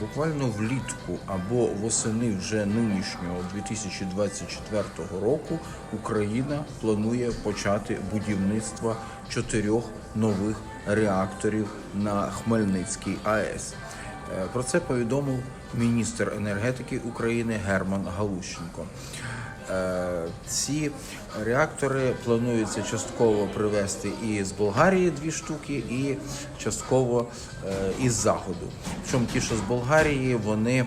буквально влітку або восени вже нинішнього 2024 року Україна планує почати будівництво чотирьох нових реакторів на Хмельницький АЕС. Е, Про це повідомив міністр енергетики України Герман Галущенко. Е, Ці реактори планується частково привезти і з Болгарії дві штуки, і частково е, із заходу. Причому ті, що з Болгарії, вони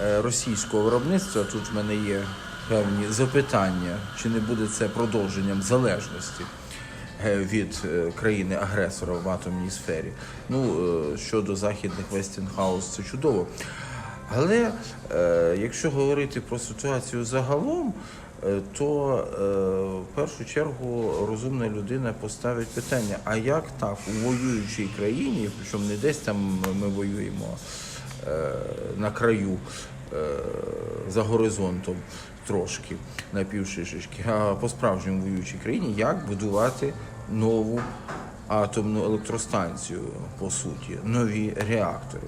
е, російського виробництва. Тут в мене є певні запитання, чи не буде це продовженням залежності від країни-агресора в атомній сфері. Ну щодо західних Westinghouse, це чудово. Але е, якщо говорити про ситуацію загалом, е, то е, в першу чергу розумна людина поставить питання: а як так у воюючій країні, причому не десь там ми воюємо е, на краю е, за горизонтом трошки на півшишечки, а по справжньому воюючій країні, як будувати нову атомну електростанцію, по суті, нові реактори.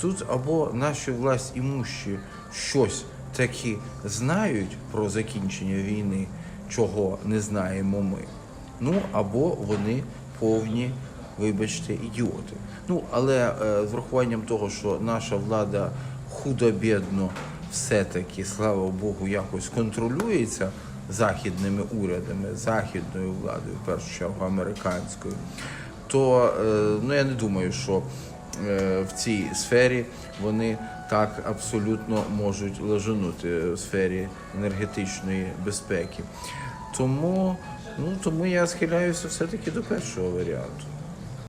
Тут або наші власть імущі щось таки знають про закінчення війни, чого не знаємо ми. Ну або вони повні, вибачте, ідіоти. Ну але е, з врахуванням того, що наша влада худо-бідно все-таки, слава Богу, якось контролюється західними урядами, західною владою, в першу чергу американською, то е, ну я не думаю, що в цій сфері вони так абсолютно можуть лежанути в сфері енергетичної безпеки. Тому, ну, тому я схиляюся все-таки до першого варіанту.